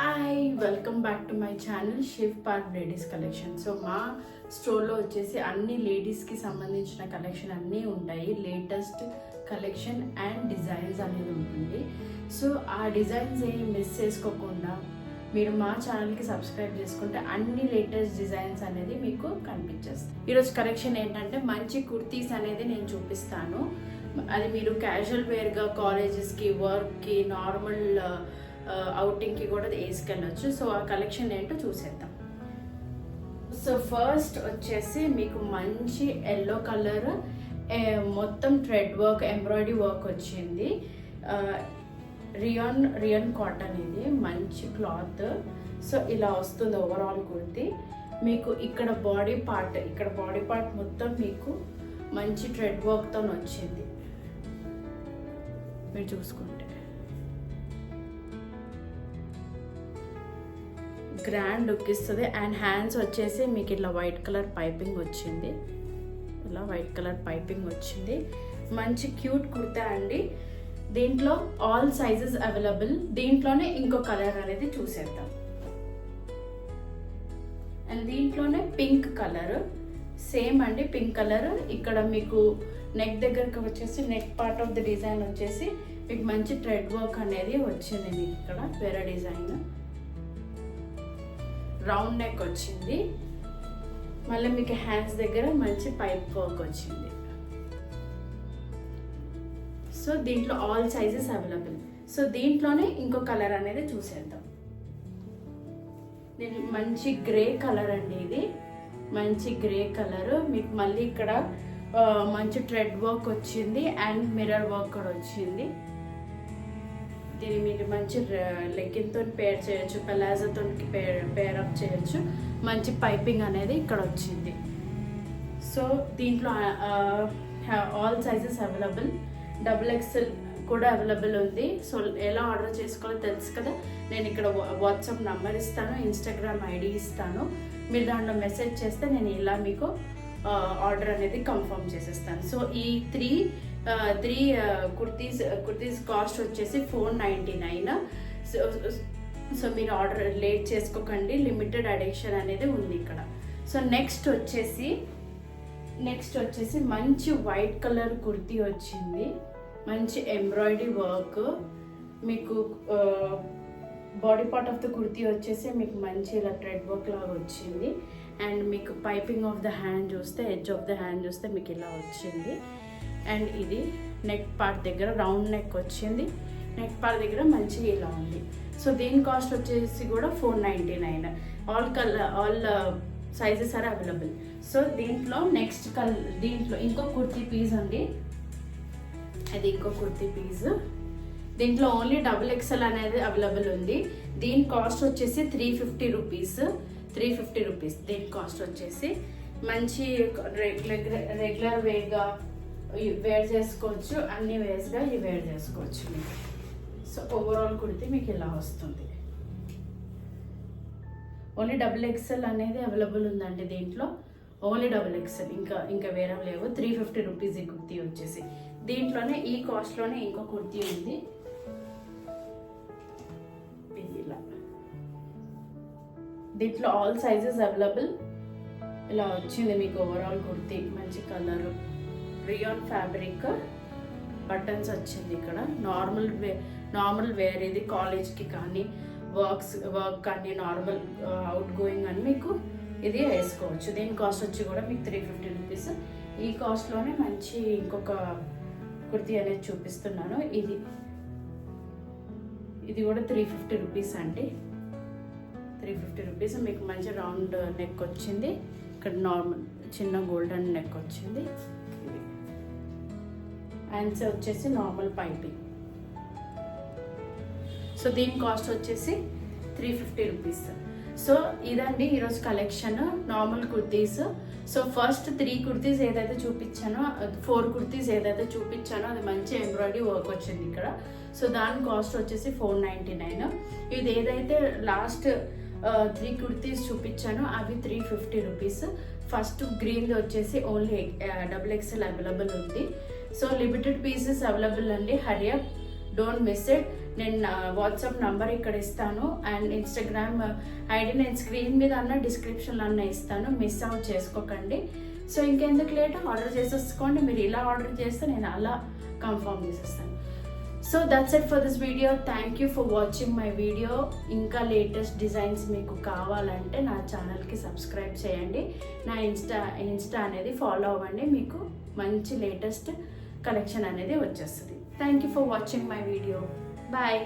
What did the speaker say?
Hi welcome back to my channel Shiv park ladies collection so మా స్టోర్లో వచ్చేసి అన్ని లేడీస్కి సంబంధించిన కలెక్షన్ అన్నీ ఉంటాయి. లేటెస్ట్ కలెక్షన్ అండ్ డిజైన్స్ అనేది ఉంటుంది. సో ఆ డిజైన్స్ ఏమి మిస్ చేసుకోకుండా మీరు మా ఛానల్కి సబ్స్క్రైబ్ చేసుకుంటే అన్ని లేటెస్ట్ డిజైన్స్ అనేది మీకు కనిపించేస్తాయి. ఈరోజు కలెక్షన్ ఏంటంటే మంచి కుర్తీస్ అనేది నేను చూపిస్తాను. అది మీరు క్యాజువల్ వేర్గా కాలేజెస్కి వర్క్కి నార్మల్ అవుటింగ్కి కూడా వేసుకెళ్ళొచ్చు. సో ఆ కలెక్షన్ ఏంటో చూసేద్దాం. సో ఫస్ట్ వచ్చేసి మీకు మంచి ఎల్లో కలర్ మొత్తం థ్రెడ్ వర్క్ ఎంబ్రాయిడరీ వర్క్ వచ్చింది. రియాన్ రియాన్ కాటన్ ఇది మంచి క్లాత్ సో ఇలా వస్తుంది ఓవరాల్ కుర్తి. మీకు ఇక్కడ బాడీ పార్ట్ ఇక్కడ బాడీ పార్ట్ మొత్తం మీకు మంచి థ్రెడ్ వర్క్తో వచ్చింది మీరు చూసుకుంటే. గ్రాండ్ లుక్ ఇస్తుంది. అండ్ హ్యాండ్స్ వచ్చేసి మీకు ఇట్లా వైట్ కలర్ పైపింగ్ వచ్చింది. ఇలా వైట్ కలర్ పైపింగ్ వచ్చింది. మంచి క్యూట్ కుర్తా అండి. దీంట్లో ఆల్ సైజెస్ అవైలబుల్ దీంట్లోనే ఇంకో కలర్ అనేది చూసేద్దాం. అండ్ దీంట్లోనే పింక్ కలర్ సేమ్ అండి పింక్ కలర్ ఇక్కడ మీకు నెక్ దగ్గరకు వచ్చేసి neck part of the design వచ్చేసి మీకు మంచి థ్రెడ్ వర్క్ అనేది వచ్చింది మీకు ఇక్కడ వేరే డిజైన్ రౌండ్ నెక్ వచ్చింది. మళ్ళీ మీకు హ్యాండ్స్ దగ్గర మంచి పైప్ వర్క్ వచ్చింది. సో దీంట్లో ఆల్ సైజెస్ అవైలబుల్ సో దీంట్లోనే ఇంకో కలర్ అనేది చూసేద్దాం. నేను మంచి గ్రే కలర్ అండి ఇది. మంచి గ్రే కలర్ మీకు మళ్ళీ ఇక్కడ మంచి థ్రెడ్ వర్క్ వచ్చింది అండ్ మిర్రర్ వర్క్ కూడా వచ్చింది. దీన్ని మీరు మంచి లెగ్గిన్తో పేర్ చేయొచ్చు పెలాజోతో పేర్ పేర్ అప్ చేయొచ్చు. మంచి పైపింగ్ అనేది ఇక్కడ వచ్చింది. సో దీంట్లో all sizes available. Double XL కూడా అవైలబుల్ ఉంది. సో ఎలా ఆర్డర్ చేసుకోవాలో తెలుసు కదా. నేను ఇక్కడ వాట్సాప్ నంబర్ ఇస్తాను ఇన్స్టాగ్రామ్ ఐడి ఇస్తాను. మీరు దాంట్లో మెసేజ్ చేస్తే నేను ఇలా మీకు ఆర్డర్ అనేది కన్ఫర్మ్ చేసేస్తాను. సో ఈ three three kurtis kurtis cost వచ్చేసి four ninety nine. So so మీరు ఆర్డర్ లేట్ చేసుకోకండి లిమిటెడ్ అడిక్షన్ అనేది ఉంది ఇక్కడ. సో నెక్స్ట్ వచ్చేసి నెక్స్ట్ వచ్చేసి మంచి వైట్ కలర్ కుర్తీ వచ్చింది. మంచి ఎంబ్రాయిడరీ వర్క్. మీకు body part of the kurti వచ్చేసి మీకు మంచి ఇలా థ్రెడ్ వర్క్ లాగా వచ్చింది. అండ్ మీకు పైపింగ్ ఆఫ్ ద హ్యాండ్ చూస్తే ఎడ్జ్ ఆఫ్ ద హ్యాండ్ చూస్తే మీకు ఇలా వచ్చింది. అండ్ ఇది నెక్ పార్ట్ దగ్గర రౌండ్ నెక్ వచ్చింది. నెక్ పార్ట్ దగ్గర మంచిగా ఇలా ఉంది. సో దీని కాస్ట్ వచ్చేసి కూడా four ninety nine all colour all sizes are available so దీంట్లో నెక్స్ట్ కల్ దీంట్లో ఇంకో కుర్తీ పీస్ ఉంది అది ఇంకో కుర్తీ పీస్ దీంట్లో ఓన్లీ డబుల్ ఎక్స్ఎల్ అనేది అవైలబుల్ ఉంది. దీని కాస్ట్ వచ్చేసి three fifty rupees three fifty rupees దీని కాస్ట్ వచ్చేసి మంచి రెగ్యులర్ రెగ్యులర్ వేగా వేర్ చేసుకోవచ్చు అన్ని వేస్గా ఇవి వేర్ చేసుకోవచ్చు మీకు. సో ఓవరాల్ కుడితే మీకు ఇలా వస్తుంది. ఓన్లీ డబుల్ ఎక్స్ఎల్ అనేది అవైలబుల్ ఉందండి దీంట్లో. ఓన్లీ డబుల్ ఎక్స్ఎల్ ఇంకా ఇంకా వేరే లేవు. త్రీ ఫిఫ్టీ రూపీస్ ఈ కుర్తీ వచ్చేసి. దీంట్లోనే ఈ కాస్ట్లోనే ఇంకో కుర్తీ ఉంది. ఇలా. దీంట్లో ఆల్ సైజెస్ అవైలబుల్ ఇలా వచ్చింది మీకు ఓవరాల్ కుర్తీ. మంచి కలర్ రియాన్ ఫ్యాబ్రిక్ బటన్స్ వచ్చింది ఇక్కడ. నార్మల్ వే నార్మల్ వేర్ ఇది కాలేజ్కి కానీ వర్క్స్ వర్క్ కానీ నార్మల్ అవుట్ గోయింగ్ అని మీకు ఇది వేసుకోవచ్చు. దీని కాస్ట్ వచ్చి కూడా మీకు త్రీ ఫిఫ్టీ రూపీస్ ఈ కాస్ట్లోనే మంచి ఇంకొక కుర్తీ అనేది చూపిస్తున్నాను. ఇది ఇది కూడా త్రీ ఫిఫ్టీ రూపీస్ అండి. త్రీ ఫిఫ్టీ రూపీస్ మీకు మంచి రౌండ్ నెక్ వచ్చింది. ఇక్కడ నార్మల్ చిన్న గోల్డెన్ నెక్ వచ్చింది. అండ్ వచ్చేసి నార్మల్ పైపింగ్ సో దీని కాస్ట్ వచ్చేసి త్రీ ఫిఫ్టీ రూపీస్ సో ఇదండి ఈరోజు collection normal kurtis. So first three kurtis ఏదైతే చూపించానో ఫోర్ కుర్తీస్ ఏదైతే చూపించానో అది మంచి ఎంబ్రాయిడరీ వర్క్ వచ్చింది ఇక్కడ. సో దాని కాస్ట్ వచ్చేసి ఫోర్ నైంటీ నైన్ ఇది ఏదైతే లాస్ట్ త్రీ కుర్తీస్ చూపించానో అవి త్రీ ఫిఫ్టీ రూపీస్ ఫస్ట్ గ్రీన్ది వచ్చేసి ఓన్లీ డబుల్ ఎక్స్ఎల్ అవైలబుల్ ఉంది. సో లిమిటెడ్ పీసెస్ అవైలబుల్ అండి. Hurry up don't miss it. నేను వాట్సాప్ నంబర్ ఇక్కడ ఇస్తాను. అండ్ ఇన్స్టాగ్రామ్ ఐడి నేను స్క్రీన్ మీద అన్న డిస్క్రిప్షన్లో అన్న ఇస్తాను. మిస్ అవుట్ చేసుకోకండి. సో ఇంకెందుకు లేట్? ఆర్డర్ చేసేసుకోండి. మీరు ఇలా ఆర్డర్ చేస్తే నేను అలా కన్ఫర్మ్ చేసేస్తాను. So that's it for this video thank you for watching my video ఇంకా లేటెస్ట్ డిజైన్స్ మీకు కావాలంటే నా ఛానల్కి సబ్స్క్రైబ్ చేయండి. నా ఇన్స్టా ఇన్స్టా అనేది ఫాలో అవ్వండి. మీకు మంచి లేటెస్ట్ కలెక్షన్ అనేది వచ్చేస్తుంది. Thank you for watching my video bye